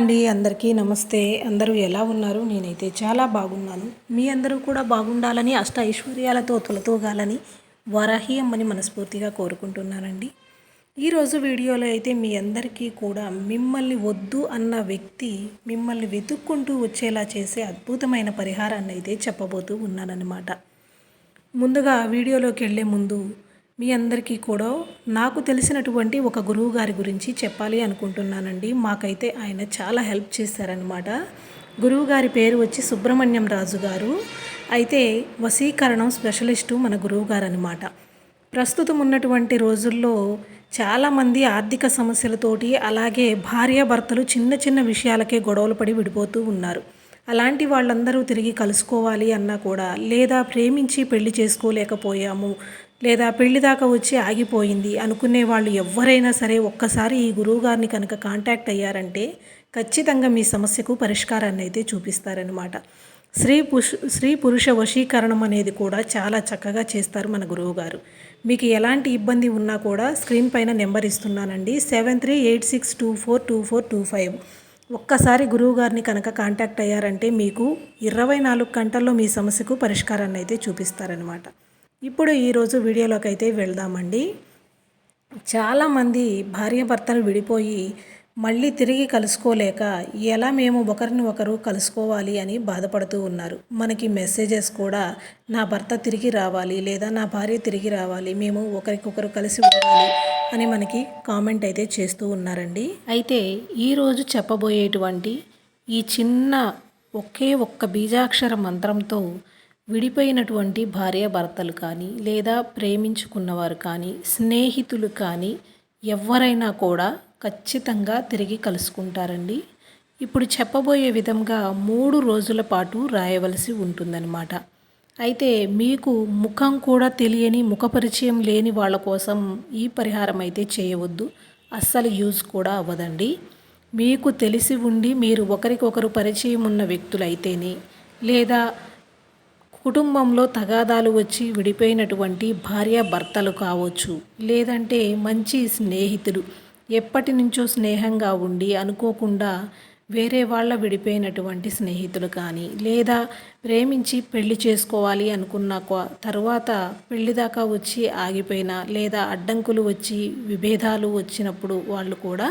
అండి అందరికీ నమస్తే. అందరూ ఎలా ఉన్నారు? నేనైతే చాలా బాగున్నాను. మీ అందరూ కూడా బాగుండాలని అష్ట ఐశ్వర్యాలతో తొలతూగాలని వరాహి అమ్మని మనస్ఫూర్తిగా కోరుకుంటున్నానండి. ఈరోజు వీడియోలో అయితే మీ అందరికీ కూడా మిమ్మల్ని వద్దు అన్న వ్యక్తి మిమ్మల్ని వెతుక్కుంటూ వచ్చేలా చేసే అద్భుతమైన పరిహారాన్ని అయితే చెప్పబోతూ ఉన్నానన్నమాట. ముందుగా వీడియోలోకి వెళ్ళే ముందు మీ అందరికీ కూడా నాకు తెలిసినటువంటి ఒక గురువు గారి గురించి చెప్పాలి అనుకుంటున్నానండి. మాకైతే ఆయన చాలా హెల్ప్ చేశారనమాట గురువు గారి పేరు వచ్చి సుబ్రహ్మణ్యం రాజు గారు. అయితే వసీకరణం స్పెషలిస్టు మన గురువు గారు అనమాట ప్రస్తుతం ఉన్నటువంటి రోజుల్లో చాలామంది ఆర్థిక సమస్యలతోటి అలాగే భార్యాభర్తలు చిన్న చిన్న విషయాలకే గొడవలు పడి విడిపోతూ ఉన్నారు. అలాంటి వాళ్ళందరూ తిరిగి కలుసుకోవాలి అన్నా కూడా లేదా ప్రేమించి పెళ్ళి చేసుకోలేకపోయాము లేదా పెళ్ళి దాకా వచ్చి ఆగిపోయింది అనుకునే వాళ్ళు ఎవరైనా సరే ఒక్కసారి ఈ గురువుగారిని కనుక కాంటాక్ట్ అయ్యారంటే ఖచ్చితంగా మీ సమస్యకు పరిష్కారాన్ని అయితే చూపిస్తారనమాట స్త్రీ పురుష స్త్రీ పురుష వశీకరణం అనేది కూడా చాలా చక్కగా చేస్తారు మన గురువుగారు. మీకు ఎలాంటి ఇబ్బంది ఉన్నా కూడా స్క్రీన్ పైన number ఇస్తున్నానండి. Seven three eight six two four two four two five. ఒక్కసారి గురువు గారిని కనుక కాంటాక్ట్ అయ్యారంటే మీకు ఇరవై నాలుగు గంటల్లో మీ సమస్యకు పరిష్కారాన్ని అయితే చూపిస్తారనమాట ఇప్పుడు ఈరోజు వీడియోలోకి అయితే వెళ్దామండి. చాలామంది భార్యాభర్తలు విడిపోయి మళ్ళీ తిరిగి కలుసుకోలేక ఎలా మేము ఒకరిని ఒకరు కలుసుకోవాలి అని బాధపడుతూ ఉన్నారు. మనకి మెసేజెస్ కూడా నా భర్త తిరిగి రావాలి లేదా నా భార్య తిరిగి రావాలి మేము ఒకరికొకరు కలిసి ఉండాలి అని మనకి కామెంట్ అయితే చేస్తూ ఉన్నారండి. అయితే ఈరోజు చెప్పబోయేటువంటి ఈ చిన్న ఒకే ఒక్క బీజాక్షర మంత్రంతో విడిపోయినటువంటి భార్యాభర్తలు కానీ లేదా ప్రేమించుకున్నవారు కానీ స్నేహితులు కానీ ఎవరైనా కూడా ఖచ్చితంగా తిరిగి కలుసుకుంటారండి. ఇప్పుడు చెప్పబోయే విధంగా మూడు రోజుల పాటు రాయవలసి ఉంటుందన్నమాట. అయితే మీకు ముఖం కూడా తెలియని ముఖపరిచయం లేని వాళ్ళ కోసం ఈ పరిహారం అయితే చేయవద్దు. అస్సలు యూజ్ కూడా అవ్వదండి. మీకు తెలిసి ఉండి మీరు ఒకరికొకరు పరిచయం ఉన్న వ్యక్తులైతేనే లేదా కుటుంబంలో తగాదాలు వచ్చి విడిపోయినటువంటి భార్య భర్తలు కావచ్చు లేదంటే మంచి స్నేహితులు ఎప్పటి నుంచో స్నేహంగా ఉండి అనుకోకుండా వేరే వాళ్ళ విడిపోయినటువంటి స్నేహితులు కానీ లేదా ప్రేమించి పెళ్ళి చేసుకోవాలి అనుకున్న తర్వాత పెళ్ళి దాకా వచ్చి ఆగిపోయిన లేదా అడ్డంకులు వచ్చి విభేదాలు వచ్చినప్పుడు వాళ్ళు కూడా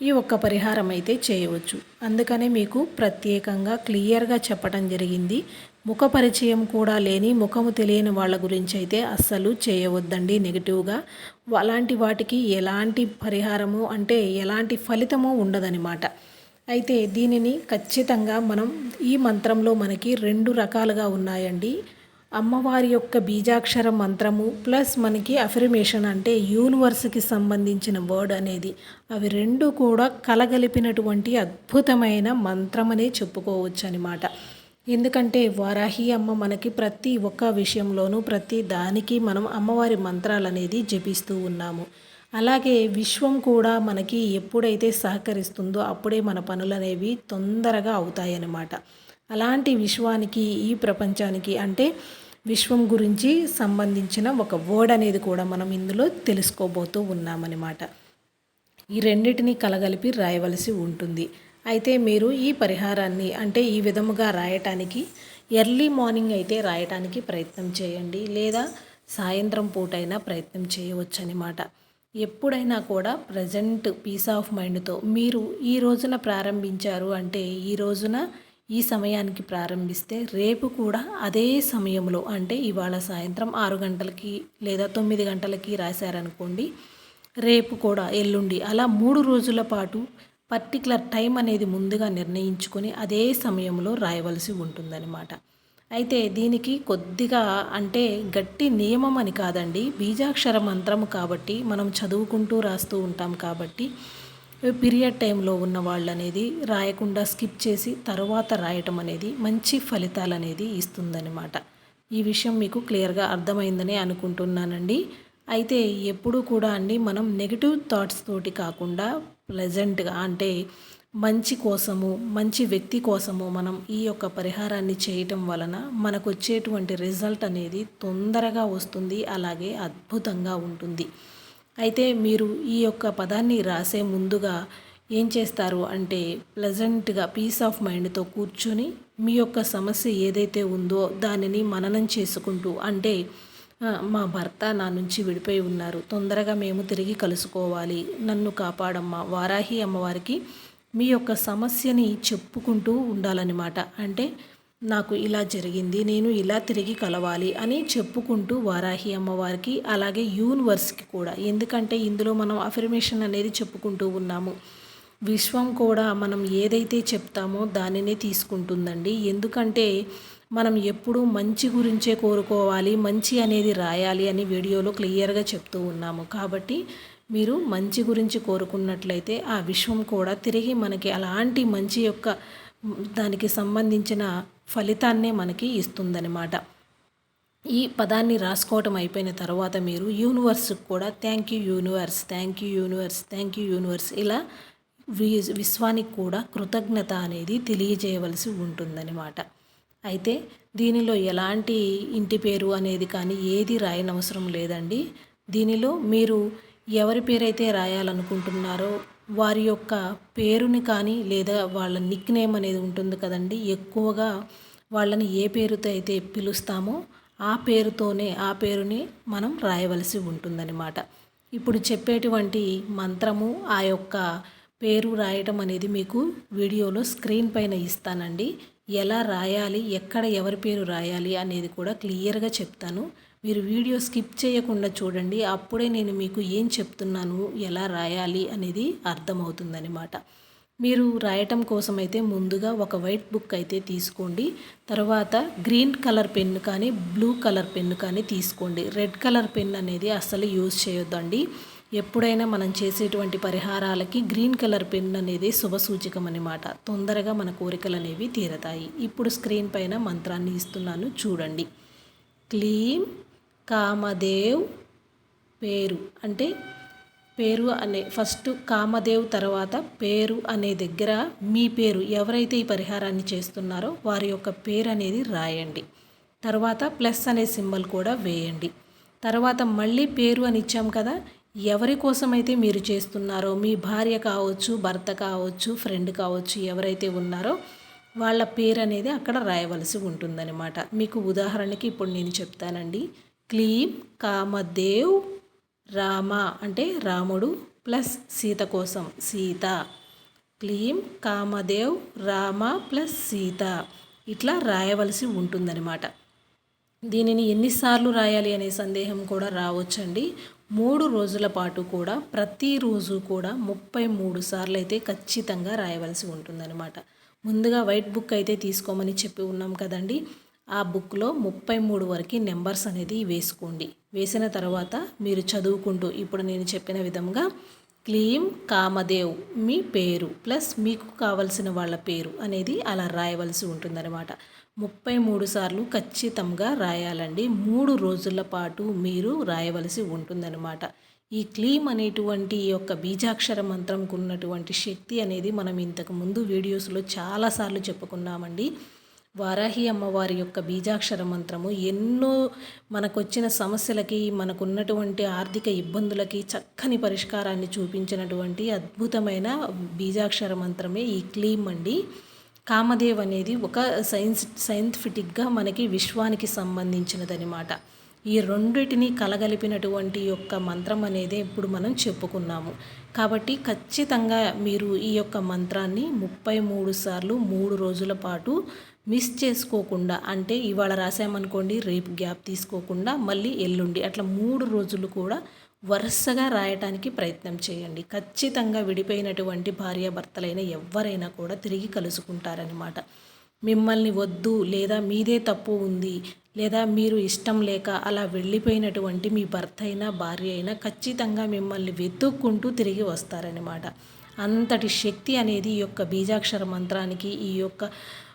ఈ ఒక్క పరిహారం అయితే చేయవచ్చు. అందుకనే మీకు ప్రత్యేకంగా క్లియర్గా చెప్పడం జరిగింది. ముఖ పరిచయం కూడా లేని ముఖము తెలియని వాళ్ళ గురించి అయితే అస్సలు చేయవద్దండి నెగిటివ్గా. అలాంటి వాటికి ఎలాంటి పరిహారము అంటే ఎలాంటి ఫలితము ఉండదనమాట అయితే దీనిని ఖచ్చితంగా మనం ఈ మంత్రంలో మనకి రెండు రకాలుగా ఉన్నాయండి. అమ్మవారి యొక్క బీజాక్షర మంత్రము ప్లస్ మనకి అఫర్మేషన్ అంటే యూనివర్స్కి సంబంధించిన వర్డ్ అనేది. అవి రెండు కూడా కలగలిపినటువంటి అద్భుతమైన మంత్రమనే చెప్పుకోవచ్చు అనమాట ఎందుకంటే వారాహి అమ్మ మనకి ప్రతి ఒక్క విషయంలోనూ ప్రతి దానికి మనం అమ్మవారి మంత్రాలు అనేది జపిస్తూ ఉన్నాము. అలాగే విశ్వం కూడా మనకి ఎప్పుడైతే సహకరిస్తుందో అప్పుడే మన పనులు అనేవి తొందరగా అవుతాయన్నమాట. అలాంటి విశ్వానికి ఈ ప్రపంచానికి అంటే విశ్వం గురించి సంబంధించిన ఒక వర్డ్ అనేది కూడా మనం ఇందులో తెలుసుకోబోతూ ఉన్నామన్నమాట. ఈ రెండింటిని కలగలిపి రాయవలసి ఉంటుంది. అయితే మీరు ఈ పరిహారాన్ని అంటే ఈ విధముగా రాయటానికి ఎర్లీ మార్నింగ్ అయితే రాయటానికి ప్రయత్నం చేయండి. లేదా సాయంత్రం పూటైనా ప్రయత్నం చేయవచ్చు అనమాట ఎప్పుడైనా కూడా ప్రజెంట్ పీస్ ఆఫ్ మైండ్తో మీరు ఈ రోజున ప్రారంభించారు అంటే ఈ రోజున ఈ సమయానికి ప్రారంభిస్తే రేపు కూడా అదే సమయంలో అంటే ఇవాళ సాయంత్రం ఆరు గంటలకి లేదా తొమ్మిది గంటలకి రాశారనుకోండి రేపు కూడా ఎల్లుండి అలా మూడు రోజుల పాటు పర్టికులర్ టైం అనేది ముందుగా నిర్ణయించుకొని అదే సమయంలో రాయవలసి ఉంటుందన్నమాట. అయితే దీనికి కొద్దిగా అంటే గట్టి నియమం అని కాదండి బీజాక్షర మంత్రము కాబట్టి మనం చదువుకుంటూ రాస్తూ ఉంటాం కాబట్టి పీరియడ్ టైంలో ఉన్న వాళ్ళు అనేది రాయకుండా స్కిప్ చేసి తర్వాత రాయటం అనేది మంచి ఫలితాలు అనేది ఇస్తుందన్నమాట. ఈ విషయం మీకు క్లియర్గా అర్థమైందని అనుకుంటున్నానండి. అయితే ఎప్పుడు కూడా అండి మనం నెగిటివ్ థాట్స్ తోటి కాకుండా ప్లెజెంట్గా అంటే మంచి కోసము మంచి వ్యక్తి కోసము మనం ఈ యొక్క పరిహారాన్ని చేయటం వలన మనకు వచ్చేటువంటి రిజల్ట్ అనేది తొందరగా వస్తుంది అలాగే అద్భుతంగా ఉంటుంది. అయితే మీరు ఈ యొక్క పదాన్ని రాసే ముందుగా ఏం చేస్తారు అంటే ప్లెజెంట్గా పీస్ ఆఫ్ మైండ్తో కూర్చొని మీ యొక్క సమస్య ఏదైతే ఉందో దానిని మననం చేసుకుంటూ అంటే మా భర్త నా నుంచి విడిపోయి ఉన్నారు. తొందరగా మేము తిరిగి కలుసుకోవాలి. నన్ను కాపాడమ్మా. వారాహి అమ్మవారికి మీ యొక్క సమస్యని చెప్పుకుంటూ ఉండాలన్నమాట. అంటే నాకు ఇలా జరిగింది నేను ఇలా తిరిగి కలవాలి అని చెప్పుకుంటూ వారాహి అమ్మవారికి అలాగే యూనివర్స్కి కూడా. ఎందుకంటే ఇందులో మనం అఫర్మేషన్ అనేది చెప్పుకుంటూ ఉన్నాము. విశ్వం కూడా మనం ఏదైతే చెప్తామో దానినే తీసుకుంటుందండి. ఎందుకంటే మనం ఎప్పుడూ మంచి గురించే కోరుకోవాలి మంచి అనేది రాయాలి అని వీడియోలో క్లియర్గా చెప్తూ ఉన్నాము. కాబట్టి మీరు మంచి గురించి కోరుకున్నట్లయితే ఆ విశ్వం కూడా తిరిగి మనకి అలాంటి మంచి యొక్క దానికి సంబంధించిన ఫలితాన్నే మనకి ఇస్తుందన్నమాట. ఈ పదాన్ని రాసుకోవటం అయిపోయిన తర్వాత మీరు యూనివర్స్కి కూడా thank you universe thank you universe thank you universe ఇలా వి- విశ్వానికి కూడా కృతజ్ఞత అనేది తెలియజేయవలసి ఉంటుందన్నమాట. అయితే దీనిలో ఎలాంటి ఇంటి పేరు అనేది కానీ ఏది రాయనవసరం లేదండి. దీనిలో మీరు ఎవరి పేరైతే రాయాలనుకుంటున్నారో వారి యొక్క పేరుని కానీ లేదా వాళ్ళ నిక్ నేమ్ అనేది ఉంటుంది కదండి. ఎక్కువగా వాళ్ళని ఏ పేరుతో అయితే పిలుస్తామో ఆ పేరుతోనే ఆ పేరుని మనం రాయవలసి ఉంటుందన్నమాట. ఇప్పుడు చెప్పేటువంటి మంత్రము ఆ యొక్క పేరు రాయటం అనేది మీకు వీడియోలో స్క్రీన్ పైన ఇస్తానండి. ఎలా రాయాలి ఎక్కడ ఎవరి పేరు రాయాలి అనేది కూడా క్లియర్గా చెప్తాను. మీరు వీడియో స్కిప్ చేయకుండా చూడండి అప్పుడే నేను మీకు ఏం చెప్తున్నాను ఎలా రాయాలి అనేది అర్థమవుతుందనమాట మీరు రాయటం కోసం అయితే ముందుగా ఒక వైట్ బుక్ అయితే తీసుకోండి తర్వాత గ్రీన్ కలర్ పెన్ను కానీ బ్లూ కలర్ పెన్ను కానీ తీసుకోండి. రెడ్ కలర్ పెన్ అనేది అస్సలు యూజ్ చేయొద్దండి. ఎప్పుడైనా మనం చేసేటువంటి పరిహారాలకి గ్రీన్ కలర్ పెన్ అనేది శుభసూచకం అనమాట తొందరగా మన కోరికలు అనేవి తీరతాయి. ఇప్పుడు స్క్రీన్ పైన మంత్రాన్ని ఇస్తున్నాను చూడండి. క్లీం కామదేవ్ పేరు. అంటే పేరు అనే ఫస్ట్ కామదేవ్ తర్వాత పేరు అనే దగ్గర మీ పేరు ఎవరైతే ఈ పరిహారాన్ని చేస్తున్నారో వారి యొక్క పేరు అనేది రాయండి. తర్వాత ప్లస్ అనే సింబల్ కూడా వేయండి. తర్వాత మళ్ళీ పేరు అని ఇచ్చాం కదా ఎవరి కోసమైతే మీరు చేస్తున్నారో మీ భార్య కావచ్చు భర్త కావచ్చు ఫ్రెండ్ కావచ్చు ఎవరైతే ఉన్నారో వాళ్ళ పేరు అనేది అక్కడ రాయవలసి ఉంటుందన్నమాట. మీకు ఉదాహరణకి ఇప్పుడు నేను చెప్తానండి. క్లీం కామదేవ్ రామ అంటే రాముడు ప్లస్ సీత కోసం సీత. క్లీం కామదేవ్ రామ ప్లస్ సీత. ఇట్లా రాయవలసి ఉంటుందన్నమాట. దీనిని ఎన్నిసార్లు రాయాలి అనే సందేహం కూడా రావచ్చండి. మూడు రోజుల పాటు కూడా ప్రతిరోజు కూడా ముప్పై మూడు సార్లు అయితే ఖచ్చితంగా రాయవలసి ఉంటుందన్నమాట. ముందుగా వైట్ బుక్ అయితే తీసుకోమని చెప్పి ఉన్నాం కదండి. ఆ బుక్లో ముప్పై మూడు వరకు నెంబర్స్ అనేది వేసుకోండి. వేసిన తర్వాత మీరు చదువుకుంటూ ఇప్పుడు నేను చెప్పిన విధంగా క్లీం కామదేవ్ మీ పేరు ప్లస్ మీకు కావలసిన వాళ్ళ పేరు అనేది అలా రాయవలసి ఉంటుందన్నమాట. ముప్పై మూడు సార్లు ఖచ్చితంగా రాయాలండి. మూడు రోజుల పాటు మీరు రాయవలసి ఉంటుందన్నమాట. ఈ క్లీమ్ అనేటువంటి ఈ యొక్క బీజాక్షర మంత్రంకు ఉన్నటువంటి శక్తి అనేది మనం ఇంతకు ముందు వీడియోస్లో చాలాసార్లు చెప్పుకున్నామండి. వారాహి అమ్మవారి యొక్క బీజాక్షర మంత్రము ఎన్నో మనకొచ్చిన సమస్యలకి మనకున్నటువంటి ఆర్థిక ఇబ్బందులకి చక్కని పరిష్కారాన్ని చూపించినటువంటి అద్భుతమైన బీజాక్షర మంత్రమే ఈ క్లీమ్ అండి. కామదేవ్ అనేది ఒక సైన్స్ సైంటిఫిటిక్గా మనకి విశ్వానికి సంబంధించినదనమాట ఈ రెండిటిని కలగలిపినటువంటి యొక్క మంత్రం అనేది ఇప్పుడు మనం చెప్పుకున్నాము. కాబట్టి ఖచ్చితంగా మీరు ఈ యొక్క మంత్రాన్ని ముప్పై మూడు సార్లు మూడు రోజుల పాటు మిస్ చేసుకోకుండా అంటే ఇవాళ రాసామనుకోండి రేపు గ్యాప్ తీసుకోకుండా మళ్ళీ ఎల్లుండి అట్లా మూడు రోజులు కూడా వరుసగా రాయటానికి ప్రయత్నం చేయండి. ఖచ్చితంగా విడిపోయినటువంటి భార్యాభర్తలైన ఎవరైనా కూడా తిరిగి కలుసుకుంటారనమాట మిమ్మల్ని వద్దు లేదా మీదే తప్పు ఉంది లేదా మీరు ఇష్టం లేక అలా వెళ్ళిపోయినటువంటి మీ భర్త అయినా భార్య అయినా ఖచ్చితంగా మిమ్మల్ని వెతుక్కుంటూ తిరిగి వస్తారనమాట అంతటి శక్తి అనేది ఈ యొక్క బీజాక్షర మంత్రానికి ఈ యొక్క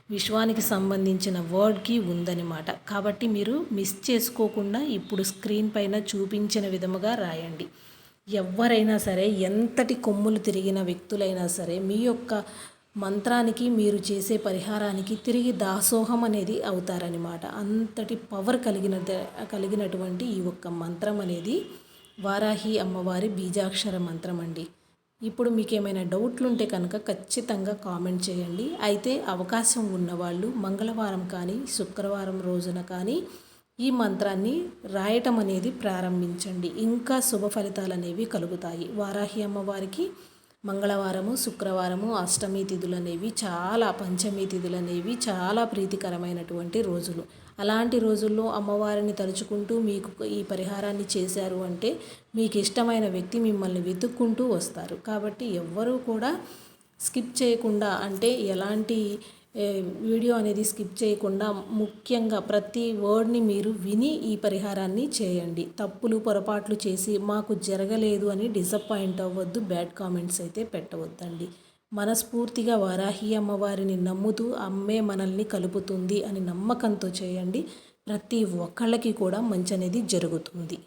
విశ్వానికి సంబంధించిన వర్డ్కి ఉందన్నమాట. కాబట్టి మీరు మిస్ చేసుకోకుండా ఇప్పుడు స్క్రీన్ పైన చూపించిన విధముగా రాయండి. ఎవరైనా సరే ఎంతటి కొమ్ములు తిరిగిన వ్యక్తులైనా సరే మీ యొక్క మంత్రానికి మీరు చేసే పరిహారానికి తిరిగి దాసోహం అనేది అవుతారనమాట అంతటి పవర్ కలిగిన కలిగినటువంటి ఈ ఒక్క మంత్రం అనేది వారాహి అమ్మవారి బీజాక్షర మంత్రం అండి. ఇప్పుడు మీకు ఏమైనా డౌట్లు ఉంటే కనుక ఖచ్చితంగా కామెంట్ చేయండి. అయితే అవకాశం ఉన్నవాళ్ళు మంగళవారం కానీ శుక్రవారం రోజున కానీ ఈ మంత్రాన్ని రాయటం అనేది ప్రారంభించండి. ఇంకా శుభ ఫలితాలు అనేవి కలుగుతాయి. వారాహి అమ్మవారికి మంగళవారము శుక్రవారము అష్టమి తిథులు అనేవి చాలా పంచమి తిథులు అనేవి చాలా ప్రీతికరమైనటువంటి రోజులు. అలాంటి రోజుల్లో అమ్మవారిని తలుచుకుంటూ మీకు ఈ పరిహారాన్ని చేశారు అంటే మీకు ఇష్టమైన వ్యక్తి మిమ్మల్ని వెతుక్కుంటూ వస్తారు. కాబట్టి ఎవ్వరూ కూడా స్కిప్ చేయకుండా అంటే ఎలాంటి వీడియో అనేది స్కిప్ చేయకుండా ముఖ్యంగా ప్రతి వర్డ్ని మీరు విని ఈ పరిహారాన్ని చేయండి. తప్పులు పొరపాట్లు చేసి మాకు జరగలేదు అని డిసప్పాయింట్ అవ్వద్దు బ్యాడ్ కామెంట్స్ అయితే పెట్టవద్దండి. మనస్ఫూర్తిగా వారాహి అమ్మవారిని నమ్ముతూ అమ్మే మనల్ని కలుపుతుంది అని నమ్మకంతో చేయండి. ప్రతి ఒక్కళ్ళకి కూడా మంచి అనేది జరుగుతుంది.